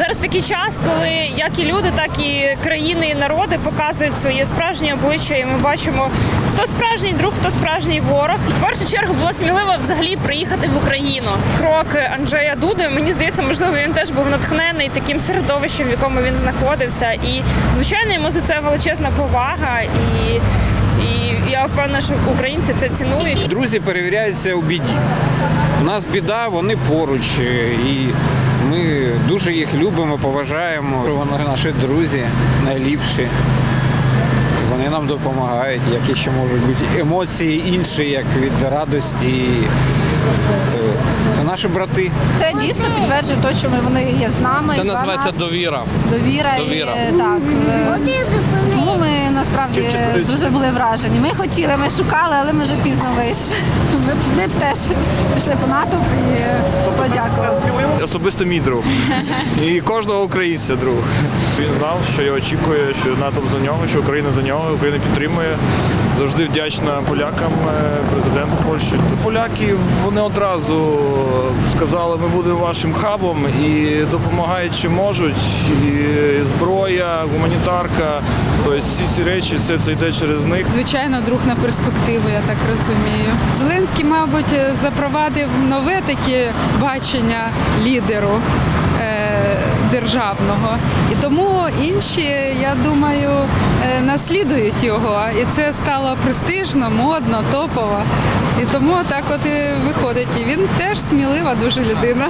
Зараз такий час, коли як і люди, так і країни і народи показують своє справжнє обличчя, і ми бачимо, хто справжній друг, хто справжній ворог. В першу чергу було сміливо взагалі приїхати в Україну. Крок Анджея Дуди, мені здається, можливо, він теж був натхнений таким середовищем, в якому він знаходився. І звичайно, йому за це величезна повага. І, і я впевнена, що українці це цінують. Друзі перевіряються у біді. У нас біда, вони поруч, і дуже їх любимо, поважаємо. Вони наші друзі найліпші. Вони нам допомагають, які ще можуть бути емоції інші, як від радості. Це, це наші брати. Це дійсно підтверджує те, що ми вони є з нами. Це називається нас. довіра. довіра. довіра. І, так, е, тому ми насправді дуже були вражені. Ми хотіли, ми шукали, але ми вже пізно вийшли. Ми, б- ми б теж пішли по натовп і е, подякували. особисто мій друг. І кожного українця друг. Він знав, що його очікує, що НАТО за нього, що Україна за нього, Україна підтримує. Завжди вдячна полякам, е, президенту Польщі. Поляки вони одразу сказали, ми будемо вашим хабом і допомагають чи можуть. І зброя, гуманітарка. Тобто всі ці речі, все це йде через них. Звичайно, друг на перспективу, я так розумію. Зеленський, мабуть, запровадив нове таке бачення лідеру е, державного. І тому інші, я думаю, е, наслідують його. І це стало престижно, модно, топово. І тому так от і виходить. І він теж смілива дуже людина.